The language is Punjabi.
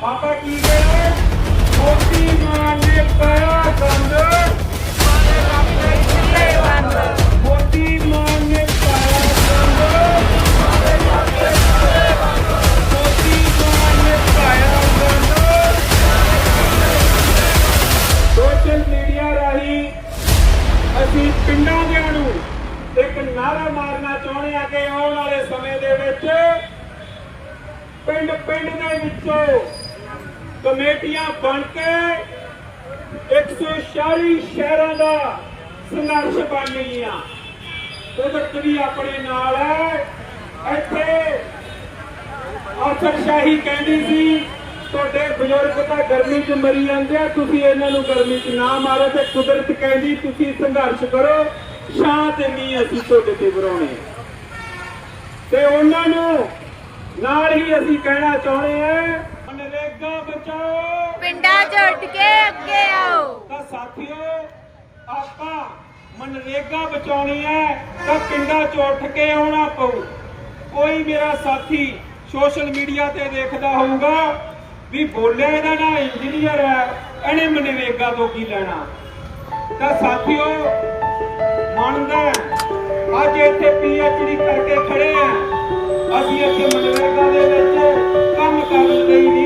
ਪਾਪਾ ਕੀ ਕਹੇ ਮੋਤੀ ਮਾਂ ਨੇ ਪਾਇਆ ਗੰਦ ਮੋਤੀ ਮਾਂ ਨੇ ਪਾਇਆ ਗੰਦ ਮੋਤੀ ਮਾਂ ਨੇ ਪਾਇਆ ਗੰਦ ਸੋਸ਼ਲ ਮੀਡੀਆ ਰਾਹੀਂ ਅਸੀਂ ਪਿੰਡਾਂ ਦੇ ਨੂੰ ਇੱਕ ਨਾਰਾ ਮਾਰਨਾ ਚਾਹੁੰਦੇ ਆ ਕਿ ਆਉਣ ਵਾਲੇ ਸਮੇਂ ਦੇ ਵਿੱਚ ਪਿੰਡ ਪਿੰਡ ਦੇ ਵਿੱਚੋਂ ਕਮੇਟੀਆਂ ਬਣ ਕੇ 140 ਸ਼ਹਿਰਾਂ ਦਾ ਸੰਘਰਸ਼ ਬਣਨੀਆਂ ਕੁਦਰਤ ਵੀ ਆਪਣੇ ਨਾਲ ਹੈ। ਇੱਥੇ ਅਫਸਰਸ਼ਾਹੀ ਕਹਿੰਦੀ ਸੀ, ਤੁਹਾਡੇ ਬਜ਼ੁਰਗ ਤਾਂ ਗਰਮੀ 'ਚ ਮਰੀ ਜਾਂਦੇ ਆ, ਤੁਸੀਂ ਇਹਨਾਂ ਨੂੰ ਗਰਮੀ 'ਚ ਨਾ ਮਾਰੋ ਤੇ ਕੁਦਰਤ ਕਹਿੰਦੀ ਤੁਸੀਂ ਸੰਘਰਸ਼ ਕਰੋ, ਛਾਂ ਤੇ ਨਹੀਂ ਅਸੀਂ ਤੁਹਾਡੇ ਤੇ ਵਰਾਉਣੇ ਤੇ ਉਹਨਾਂ ਨੂੰ ਨਾਲ ਹੀ ਅਸੀਂ ਕਹਿਣਾ ਚਾਹੁੰਦੇ ਆ ਮਨਰੇਗਾ ਬਚਾਓ ਪਿੰਡਾਂ 'ਚ ਉੱਠ ਕੇ ਅੱਗੇ ਆਓ। ਤਾਂ ਸਾਥੀਓ ਆਪਾਂ ਮਨਰੇਗਾ ਬਚਾਉਣੀ ਹੈ ਤਾਂ ਪਿੰਡਾਂ 'ਚ ਉੱਠ ਕੇ ਆਉਣਾ ਪਊ। ਕੋਈ ਮੇਰਾ ਸਾਥੀ ਸੋਸ਼ਲ ਮੀਡੀਆ ਤੇ ਦੇਖਦਾ ਹੋਊਗਾ ਵੀ ਬੋਲਿਆ ਇਹਦਾ ਨਾ ਇੰਜੀਨੀਅਰ ਹੈ ਇਹਨੇ ਮਨਰੇਗਾ ਤੋਂ ਕੀ ਲੈਣਾ। ਤਾਂ ਸਾਥੀਓ ਮੰਨਦਾ ਅੱਜ ਇੱਥੇ ਪੀਐਚਡੀ ਕਰਕੇ ਖੜੇ ਆ ਅਸੀਂ ਇੱਥੇ ਮਨਰੇਗਾ ਦੇ ਵਿੱਚ ਕੰਮ ਕਰਨ ਲਈ